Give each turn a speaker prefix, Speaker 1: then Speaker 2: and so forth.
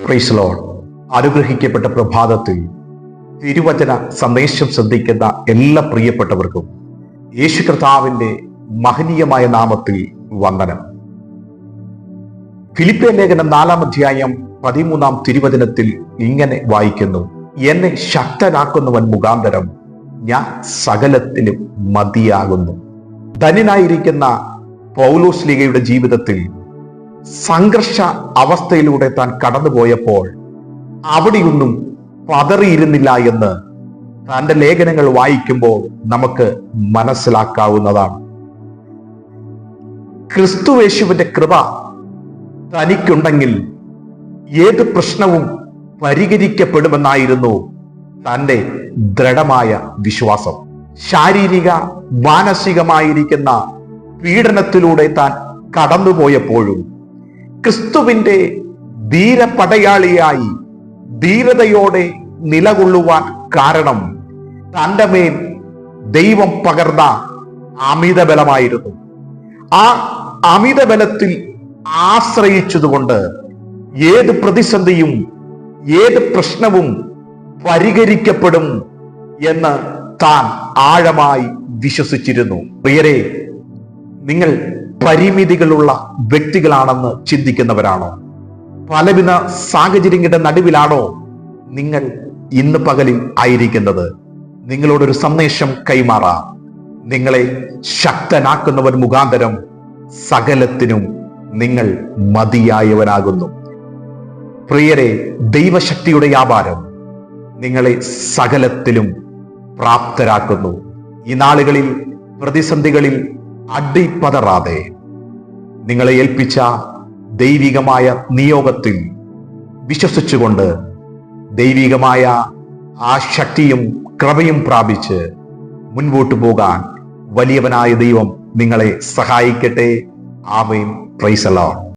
Speaker 1: Price load അനുഗ്രഹിക്കപ്പെട്ട പ്രഭാതത്തിൽ തിരുവചന സന്ദേശം ശ്രദ്ധിക്കുന്ന എല്ലാ പ്രിയപ്പെട്ടവർക്കും യേശു കർത്താവിന്റെ മഹനീയമായ നാമത്തിൽ വന്ദനം. ഫിലിപ്പിയ ലേഖനം നാലാം അധ്യായം പതിമൂന്നാം തിരുവചനത്തിൽ ഇങ്ങനെ വായിക്കുന്നു. എന്നെ ശക്തനാക്കുന്നവൻ മുഖാന്തരം ഞാൻ സകലത്തിലും മതിയാകുന്നു. ധന്യനായിരിക്കുന്ന പൗലോസ് ലീഗയുടെ ജീവിതത്തിൽ സംഘർഷ അവസ്ഥയിലൂടെ താൻ കടന്നുപോയപ്പോൾ അവിടെയൊന്നും പതറിയിരുന്നില്ല എന്ന് തന്റെ ലേഖനങ്ങൾ വായിക്കുമ്പോൾ നമുക്ക് മനസ്സിലാക്കാവുന്നതാണ്. ക്രിസ്തുവേശുവിന്റെ കൃപ തനിക്കുണ്ടെങ്കിൽ ഏത് പ്രശ്നവും പരിഹരിക്കപ്പെടുമെന്നായിരുന്നു തന്റെ ദൃഢമായ വിശ്വാസം. ശാരീരിക മാനസികമായിരിക്കുന്ന പീഡനത്തിലൂടെ താൻ കടന്നുപോയപ്പോഴും ക്രിസ്തുവിന്റെ ധീരപടയാളിയായി ധീരതയോടെ നിലകൊള്ളുവാൻ കാരണം തന്റെ മേൽ ദൈവം പകർന്ന അമിതബലമായിരുന്നു. ആ അമിതബലത്തിൽ ആശ്രയിച്ചതുകൊണ്ട് ഏത് പ്രതിസന്ധിയും ഏത് പ്രശ്നവും പരിഹരിക്കപ്പെടും എന്ന് താൻ ആഴമായി വിശ്വസിച്ചിരുന്നു. പ്രിയരെ നിങ്ങൾ പരിമിതികളുള്ള വ്യക്തികളാണെന്ന് ചിന്തിക്കുന്നവരാണോ? പലവിധ സാഹചര്യങ്ങളുടെ നടുവിലാണോ നിങ്ങൾ ഇന്ന് പകലിൽ ആയിരിക്കുന്നത്? നിങ്ങളോടൊരു സന്ദേശം കൈമാറാം. നിങ്ങളെ ശക്തനാക്കുന്നവൻ മുഖാന്തരം സകലത്തിനും നിങ്ങൾ മതിയായവനാകുന്നു പ്രിയരെ ദൈവശക്തിയുടെ വ്യാപാരം നിങ്ങളെ സകലത്തിലും പ്രാപ്തരാക്കുന്നു. ഈ നാളുകളിൽ പ്രതിസന്ധികളിൽ അടിപ്പതറാതെ നിങ്ങളെ ഏൽപ്പിച്ച ദൈവികമായ നിയോഗത്തിൽ വിശ്വസിച്ചുകൊണ്ട് ദൈവികമായ ആ ശക്തിയും കൃപയും പ്രാപിച്ച് മുൻപോട്ട് പോകാൻ വലിയവനായ ദൈവം നിങ്ങളെ സഹായിക്കട്ടെ. ആമേൻ. പ്രൈസലോൺ